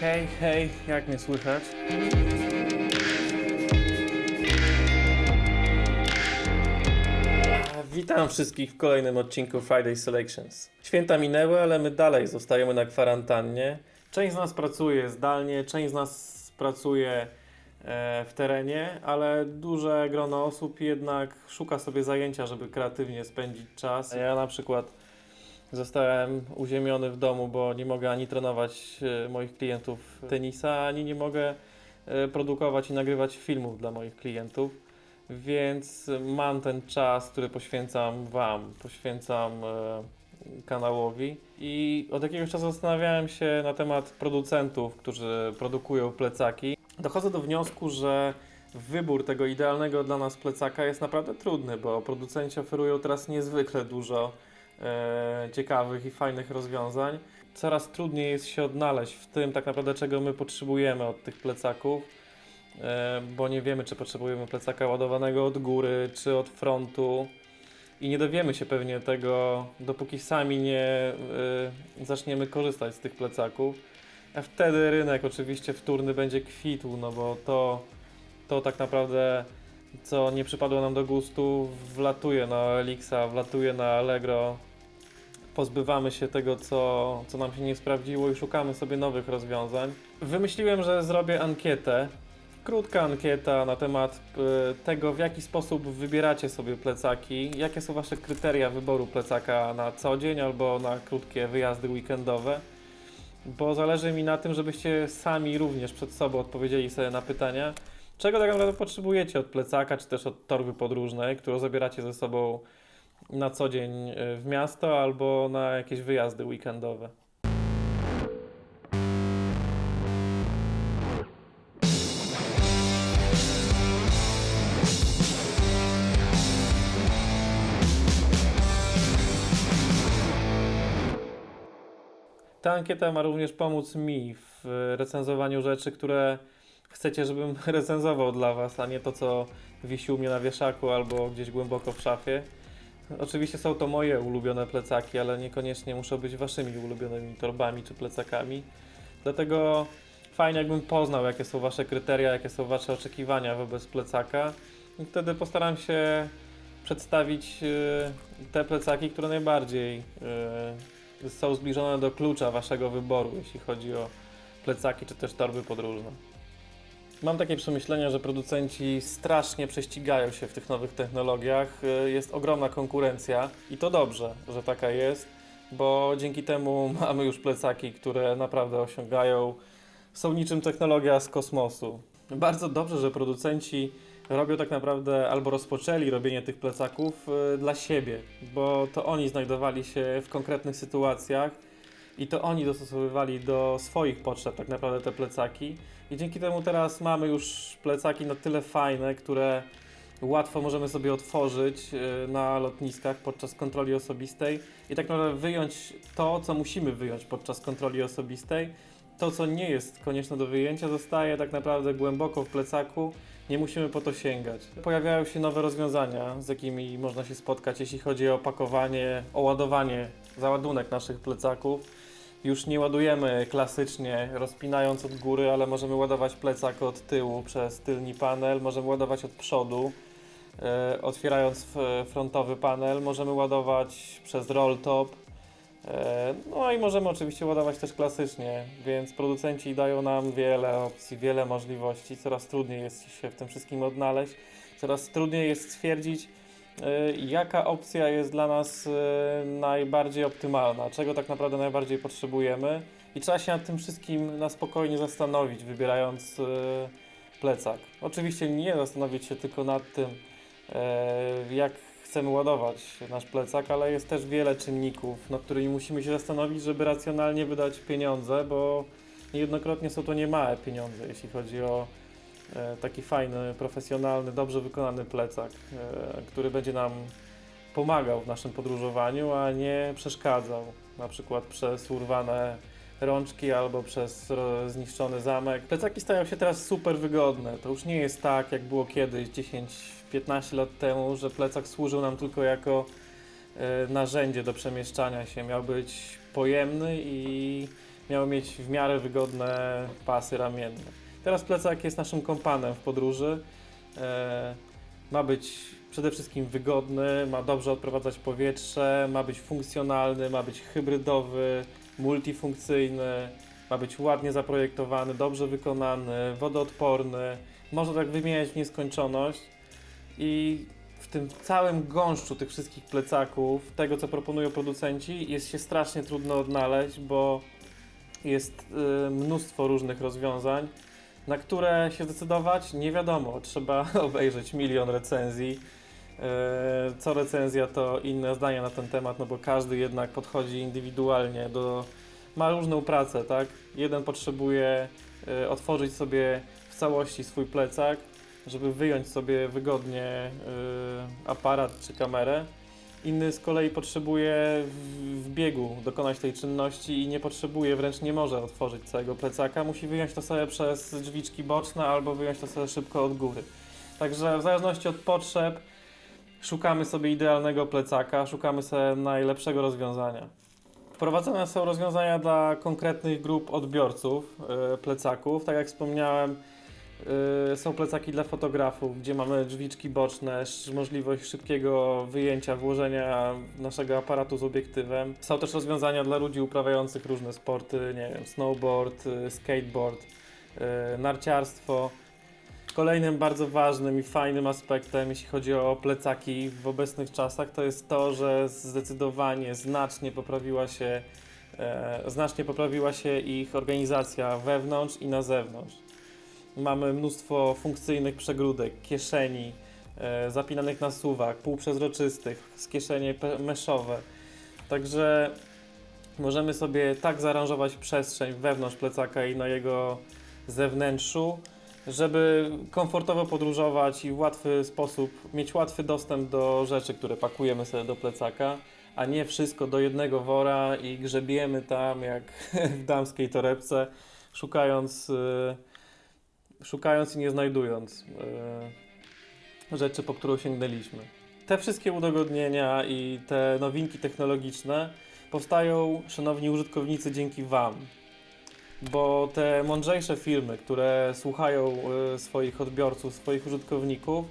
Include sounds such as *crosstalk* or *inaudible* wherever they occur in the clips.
Hej, hej, jak mnie słychać? Witam wszystkich w kolejnym odcinku Friday Selections. Święta minęły, ale my dalej zostajemy na kwarantannie. Część z nas pracuje zdalnie, część z nas pracuje e, w terenie, ale duże grono osób jednak szuka sobie zajęcia, żeby kreatywnie spędzić czas. Ja na przykład Zostałem uziemiony w domu, bo nie mogę ani trenować e, moich klientów tenisa, ani nie mogę e, produkować i nagrywać filmów dla moich klientów. Więc mam ten czas, który poświęcam Wam, poświęcam e, kanałowi. I od jakiegoś czasu zastanawiałem się na temat producentów, którzy produkują plecaki. Dochodzę do wniosku, że wybór tego idealnego dla nas plecaka jest naprawdę trudny, bo producenci oferują teraz niezwykle dużo e, ciekawych i fajnych rozwiązań. Coraz trudniej jest się odnaleźć w tym, tak naprawdę, czego my potrzebujemy od tych plecaków, e, bo nie wiemy, czy potrzebujemy plecaka ładowanego od góry, czy od frontu. I nie dowiemy się pewnie tego, dopóki sami nie e, zaczniemy korzystać z tych plecaków. A wtedy rynek oczywiście wtórny będzie kwitł, no bo to, to tak naprawdę co nie przypadło nam do gustu, wlatuje na Elixa, wlatuje na Allegro. Pozbywamy się tego, co, co nam się nie sprawdziło i szukamy sobie nowych rozwiązań. Wymyśliłem, że zrobię ankietę. Krótka ankieta na temat e, tego, w jaki sposób wybieracie sobie plecaki, jakie są Wasze kryteria wyboru plecaka na co dzień albo na krótkie wyjazdy weekendowe. Bo zależy mi na tym, żebyście sami również przed sobą odpowiedzieli sobie na pytania, czego tak naprawdę potrzebujecie od plecaka, czy też od torby podróżnej, którą zabieracie ze sobą na co dzień e, w miasto albo na jakieś wyjazdy weekendowe. Ta ankieta ma również pomóc mi w recenzowaniu rzeczy, które chcecie, żebym *laughs* recenzował dla Was, a nie to, co wisi u mnie na wieszaku albo gdzieś głęboko w szafie. Oczywiście są to moje ulubione plecaki, ale niekoniecznie muszą być Waszymi ulubionymi torbami czy plecakami. Dlatego fajnie, jakbym poznał, jakie są Wasze kryteria, jakie są Wasze oczekiwania wobec plecaka. I wtedy postaram się przedstawić e, te plecaki, które najbardziej e, są zbliżone do klucza Waszego wyboru, jeśli chodzi o plecaki czy też torby podróżne. Mam takie przemyślenia, że producenci strasznie prześcigają się w tych nowych technologiach. Y, Jest ogromna konkurencja i to dobrze, że taka jest, bo dzięki temu *laughs* mamy już plecaki, które naprawdę osiągają, są niczym technologia z kosmosu. Bardzo dobrze, że producenci robią tak naprawdę albo rozpoczęli robienie tych plecaków y, dla siebie, bo to oni znajdowali się w konkretnych sytuacjach i to oni dostosowywali do swoich potrzeb tak naprawdę te plecaki i dzięki temu teraz mamy już plecaki na tyle fajne, które łatwo możemy sobie otworzyć y, na lotniskach podczas kontroli osobistej i tak naprawdę wyjąć to, co musimy wyjąć podczas kontroli osobistej. To, co nie jest konieczne do wyjęcia, zostaje tak naprawdę głęboko w plecaku, nie musimy po to sięgać. Pojawiają się nowe rozwiązania, z jakimi można się spotkać, jeśli chodzi o opakowanie, o ładowanie, załadunek naszych plecaków. Już nie ładujemy klasycznie rozpinając od góry, ale możemy ładować plecak od tyłu przez tylny panel, możemy ładować od przodu. E, otwierając frontowy panel, możemy ładować przez roll top. E, no i możemy oczywiście ładować też klasycznie, więc producenci dają nam wiele opcji, wiele możliwości. Coraz trudniej jest się w tym wszystkim odnaleźć, coraz trudniej jest stwierdzić, jaka opcja jest dla nas e, najbardziej optymalna, czego tak naprawdę najbardziej potrzebujemy. I trzeba się nad tym wszystkim na spokojnie zastanowić, wybierając e, plecak. Oczywiście nie zastanowić się tylko nad tym, e, jak chcemy ładować nasz plecak, ale jest też wiele czynników, nad którymi musimy się zastanowić, żeby racjonalnie wydać pieniądze, bo niejednokrotnie są to niemałe pieniądze, jeśli chodzi o e, taki fajny, profesjonalny, dobrze wykonany plecak, e, który będzie nam pomagał w naszym podróżowaniu, a nie przeszkadzał, na przykład przez urwane rączki albo przez zniszczony zamek. Plecaki stają się teraz super wygodne. To już nie jest tak, jak było kiedyś, 10-15 lat temu, że plecak służył nam tylko jako e, narzędzie do przemieszczania się. Miał być pojemny i miały mieć w miarę wygodne pasy ramienne. Teraz plecak jest naszym kompanem w podróży. E, ma być przede wszystkim wygodny, ma dobrze odprowadzać powietrze, ma być funkcjonalny, ma być hybrydowy, multifunkcyjny, ma być ładnie zaprojektowany, dobrze wykonany, wodoodporny. Można tak wymieniać w nieskończoność i w tym całym gąszczu tych wszystkich plecaków, tego co proponują producenci, jest się strasznie trudno odnaleźć, bo jest y, mnóstwo różnych rozwiązań, na które się zdecydować nie wiadomo. Trzeba *laughs* obejrzeć milion recenzji. Y, Co recenzja to inne zdania na ten temat, no bo każdy jednak podchodzi indywidualnie do. ma różną pracę, tak? Jeden potrzebuje y, otworzyć sobie w całości swój plecak, żeby wyjąć sobie wygodnie y, aparat czy kamerę. Inny z kolei potrzebuje w, biegu dokonać tej czynności i nie potrzebuje, wręcz nie może otworzyć całego plecaka. Musi wyjąć to sobie przez drzwiczki boczne albo wyjąć to sobie szybko od góry. Także w zależności od potrzeb szukamy sobie idealnego plecaka, szukamy sobie najlepszego rozwiązania. Wprowadzone są rozwiązania dla konkretnych grup odbiorców y, plecaków. Tak jak wspomniałem, są plecaki dla fotografów, gdzie mamy drzwiczki boczne, możliwość szybkiego wyjęcia, włożenia naszego aparatu z obiektywem. Są też rozwiązania dla ludzi uprawiających różne sporty, nie wiem, snowboard, y, skateboard, y, narciarstwo. Kolejnym bardzo ważnym i fajnym aspektem, jeśli chodzi o plecaki w obecnych czasach, to jest to, że zdecydowanie znacznie poprawiła się, e, znacznie poprawiła się ich organizacja wewnątrz i na zewnątrz. Mamy mnóstwo funkcyjnych przegródek, kieszeni, e, zapinanych na suwak, półprzezroczystych, z kieszenie pe- meszowe. Także możemy sobie tak zaaranżować przestrzeń wewnątrz plecaka i na jego zewnętrzu, żeby komfortowo podróżować i w łatwy sposób mieć łatwy dostęp do rzeczy, które pakujemy sobie do plecaka, a nie wszystko do jednego wora i grzebiemy tam jak *laughs* w damskiej torebce, szukając, y, szukając i nie znajdując y, rzeczy, po którą sięgnęliśmy. Te wszystkie udogodnienia i te nowinki technologiczne powstają, szanowni użytkownicy, dzięki Wam bo te mądrzejsze firmy, które słuchają y, swoich odbiorców, swoich użytkowników,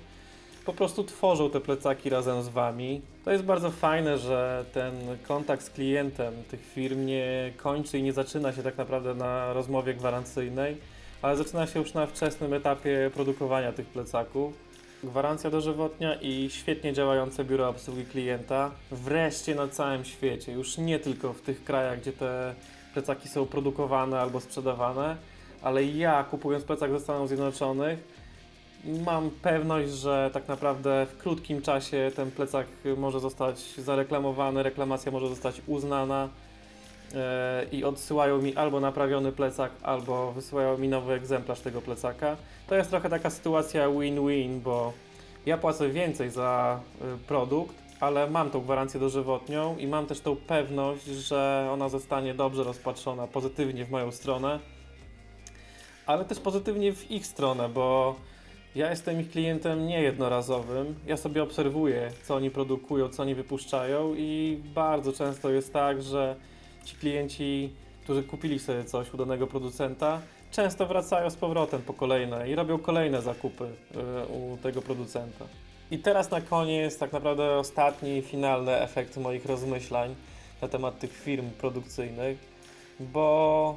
po prostu tworzą te plecaki razem z wami. To jest bardzo fajne, że ten kontakt z klientem tych firm nie kończy i nie zaczyna się tak naprawdę na rozmowie gwarancyjnej, ale zaczyna się już na wczesnym etapie produkowania tych plecaków. Gwarancja dożywotnia i świetnie działające biuro obsługi klienta wreszcie na całym świecie, już nie tylko w tych krajach, gdzie te plecaki są produkowane albo sprzedawane, ale ja kupując plecak ze Stanów Zjednoczonych mam pewność, że tak naprawdę w krótkim czasie ten plecak może zostać zareklamowany, reklamacja może zostać uznana i odsyłają mi albo naprawiony plecak, albo wysyłają mi nowy egzemplarz tego plecaka. To jest trochę taka sytuacja win-win, bo ja płacę więcej za y, produkt, ale mam tą gwarancję dożywotnią i mam też tą pewność, że ona zostanie dobrze rozpatrzona pozytywnie w moją stronę, ale też pozytywnie w ich stronę, bo ja jestem ich klientem niejednorazowym. Ja sobie obserwuję, co oni produkują, co oni wypuszczają i bardzo często jest tak, że ci klienci, którzy kupili sobie coś u danego producenta, często wracają z powrotem po kolejne i robią kolejne zakupy y, u tego producenta. I teraz na koniec tak naprawdę ostatni, finalny efekt moich rozmyślań na temat tych firm produkcyjnych, bo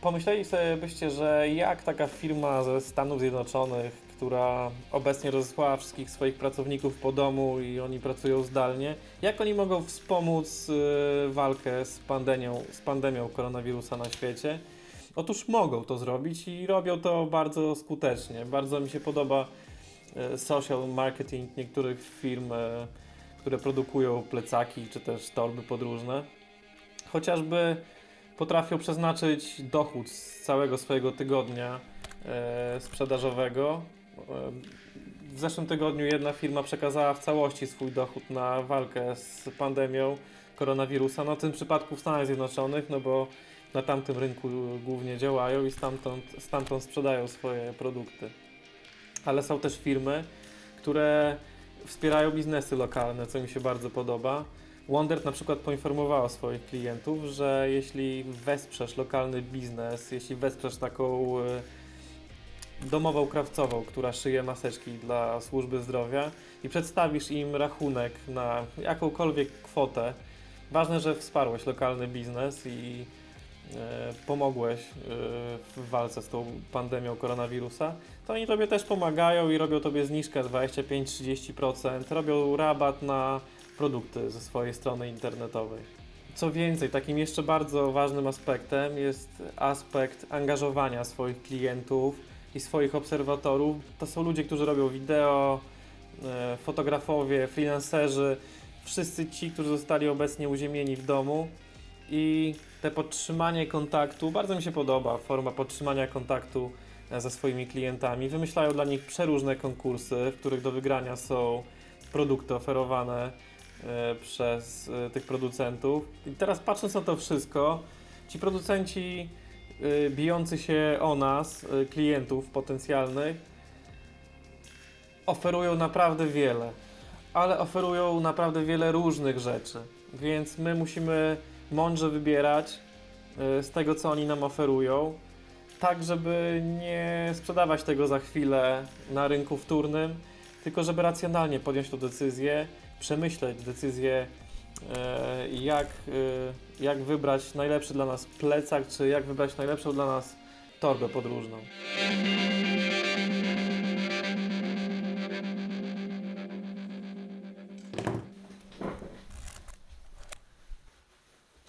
pomyśleli sobie byście, że jak taka firma ze Stanów Zjednoczonych, która obecnie rozesłała wszystkich swoich pracowników po domu i oni pracują zdalnie, jak oni mogą wspomóc y, walkę z pandemią, z pandemią koronawirusa na świecie? Otóż mogą to zrobić i robią to bardzo skutecznie. Bardzo mi się podoba e, social marketing niektórych firm, e, które produkują plecaki czy też torby podróżne. Chociażby potrafią przeznaczyć dochód z całego swojego tygodnia sprzedażowego. W zeszłym tygodniu jedna firma przekazała w całości swój dochód na walkę z pandemią koronawirusa. No w tym przypadku w Stanach Zjednoczonych, no bo na tamtym rynku głównie działają i stamtąd, stamtąd sprzedają swoje produkty. Ale są też firmy, które wspierają biznesy lokalne, co mi się bardzo podoba. Wondert na przykład poinformowała swoich klientów, że jeśli wesprzesz lokalny biznes, jeśli wesprzesz taką e, domową krawcową, która szyje maseczki dla służby zdrowia i przedstawisz im rachunek na jakąkolwiek kwotę, ważne, że wsparłeś lokalny biznes i e, pomogłeś e, w walce z tą pandemią koronawirusa, to oni tobie też pomagają i robią tobie zniżkę 25-30%, robią rabat na produkty ze swojej strony internetowej. Co więcej, takim jeszcze bardzo ważnym aspektem jest aspekt angażowania swoich klientów i swoich obserwatorów. To są ludzie, którzy robią wideo, e, fotografowie, freelancerzy, wszyscy ci, którzy zostali obecnie uziemieni w domu i te podtrzymanie kontaktu, bardzo mi się podoba forma podtrzymania kontaktu e, ze swoimi klientami. Wymyślają dla nich przeróżne konkursy, w których do wygrania są produkty oferowane e, przez tych producentów. I teraz patrząc na to wszystko, ci producenci y, bijący się o nas, y, klientów potencjalnych, oferują naprawdę wiele, ale oferują naprawdę wiele różnych rzeczy, więc my musimy mądrze wybierać y, z tego, co oni nam oferują, tak żeby nie sprzedawać tego za chwilę na rynku wtórnym, tylko żeby racjonalnie podjąć tę decyzję, przemyśleć decyzję, jak, e, jak wybrać najlepszy dla nas plecak, czy jak wybrać najlepszą dla nas torbę podróżną.